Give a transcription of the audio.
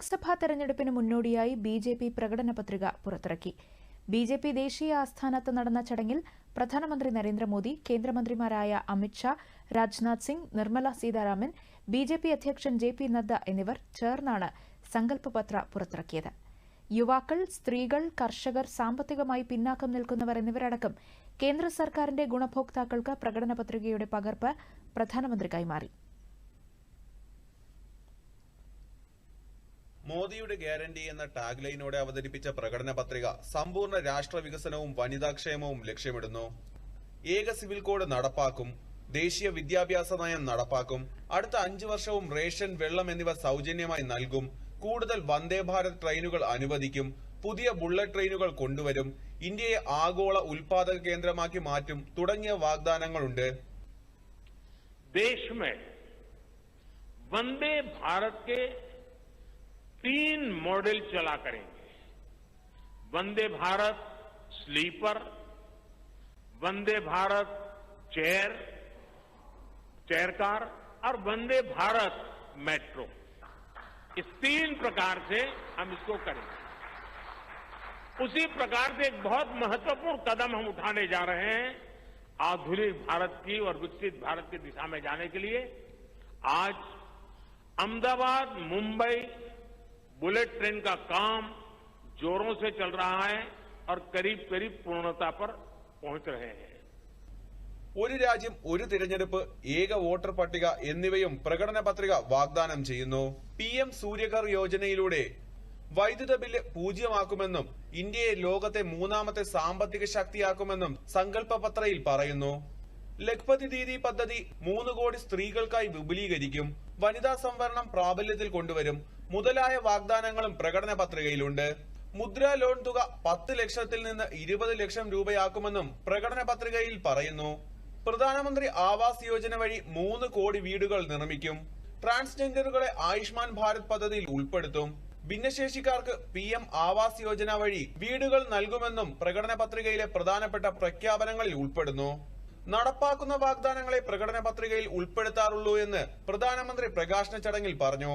ലോക്സഭാ തെരഞ്ഞെടുപ്പിന് മുന്നോടിയായി B J P പ്രകടന പത്രിക പുറത്തിറക്കി. ബി ജെ പി ദേശീയ ആസ്ഥാനത്ത് നടന്ന ചടങ്ങിൽ പ്രധാനമന്ത്രി നരേന്ദ്രമോദി കേന്ദ്രമന്ത്രിമാരായ Amit Shah Rajnath Singh Nirmala Sitharaman B J P അധ്യക്ഷൻ ജെ പി നദ്ദ എന്നിവർ ചേർന്നാണ് സങ്കല്പപത്ര പുറത്തിറക്കിയത്. യുവാക്കൾ സ്ത്രീകൾ കർഷകർ സാമ്പത്തികമായി പിന്നാക്കം നിൽക്കുന്നവർ എന്നിവരടക്കം കേന്ദ്ര സർക്കാരിന്റെ ഗുണഭോക്താക്കൾക്ക് പ്രകടന പത്രികയുടെ പകർപ്പ് പ്രധാനമന്ത്രി കൈമാറി. മോദിയുടെ ഗ്യാരണ്ടി എന്ന ടാഗ്ലൈനോടെ അവതരിപ്പിച്ച പ്രകടന പത്രിക സമ്പൂർണ രാഷ്ട്ര വികസനവും വനിതാക്ഷേമവും ലക്ഷ്യമിടുന്നു. ഏക സിവിൽ കോഡ് നടപ്പാക്കും ദേശീയ വിദ്യാഭ്യാസ നയം നടപ്പാക്കും അടുത്ത അഞ്ചു വർഷവും റേഷൻ വെള്ളം എന്നിവ സൗജന്യമായി നൽകും കൂടുതൽ വന്ദേ ഭാരത് ട്രെയിനുകൾ അനുവദിക്കും പുതിയ ബുള്ളറ്റ് ട്രെയിനുകൾ കൊണ്ടുവരും ഇന്ത്യയെ ആഗോള ഉൽപാദക കേന്ദ്രമാക്കി മാറ്റും തുടങ്ങിയ വാഗ്ദാനങ്ങളുണ്ട്. ദേശമേ വന്ദേ ഭാരത് കെ तीन मॉडल चला करेंगे। Vande Bharat sleeper, Vande Bharat chair chair car और वंदे भारत मेट्रो। इस तीन प्रकार से हम इसको करेंगे। उसी प्रकार से एक बहुत महत्वपूर्ण कदम हम उठाने जा रहे हैं आधुनिक भारत की और विकसित भारत की दिशा में जाने के लिए। आज अहमदाबाद, मुंबई बुलेट ट्रेन का काम जोरों से चल रहा है और करीब करीब पूर्णता पर पहुंच रहे हैं ഒരു രാജ്യം ഒരു തിരഞ്ഞെടുപ്പ് ഏക വോട്ടർ പട്ടിക എന്നിവയും പ്രകടന പത്രിക വാഗ്ദാനം ചെയ്യുന്നു പി എം സൂര്യഘർ യോജനയിലൂടെ വൈദ്യുത ബില്ല് പൂജ്യമാക്കുമെന്നും ഇന്ത്യയെ ലോകത്തെ മൂന്നാമത്തെ സാമ്പത്തിക ശക്തിയാക്കുമെന്നും സങ്കല്പ പത്രയിൽ പറയുന്നു ലഖ്പതി ദീദി പദ്ധതി മൂന്ന് കോടി സ്ത്രീകൾക്കായി വിപുലീകരിക്കും വനിതാ സംവരണം പ്രാബല്യത്തിൽ കൊണ്ടുവരും മുതലായ വാഗ്ദാനങ്ങളും പ്രകടന പത്രികയിലുണ്ട്. മുദ്രാ ലോൺ തുക പത്ത് ലക്ഷത്തിൽ നിന്ന് ഇരുപത് ലക്ഷം രൂപയാക്കുമെന്നും പ്രകടന പത്രികയിൽ പറയുന്നു. പ്രധാനമന്ത്രി ആവാസ് യോജന വഴി മൂന്ന് കോടി വീടുകൾ നിർമ്മിക്കും. ട്രാൻസ്ജെൻഡറുകളെ ആയുഷ്മാൻ ഭാരത് പദ്ധതിയിൽ ഉൾപ്പെടുത്തും. ഭിന്നശേഷിക്കാർക്ക് പി എം ആവാസ് യോജന വഴി വീടുകൾ നൽകുമെന്നും പ്രകടന പത്രികയിലെ പ്രധാനപ്പെട്ട പ്രഖ്യാപനങ്ങളിൽ ഉൾപ്പെടുന്നു. നടപ്പാക്കുന്ന വാഗ്ദാനങ്ങളെ പ്രകടന പത്രികയിൽ ഉൾപ്പെടുത്താറുള്ളൂ എന്ന് പ്രധാനമന്ത്രി പ്രകാശന ചടങ്ങിൽ പറഞ്ഞു.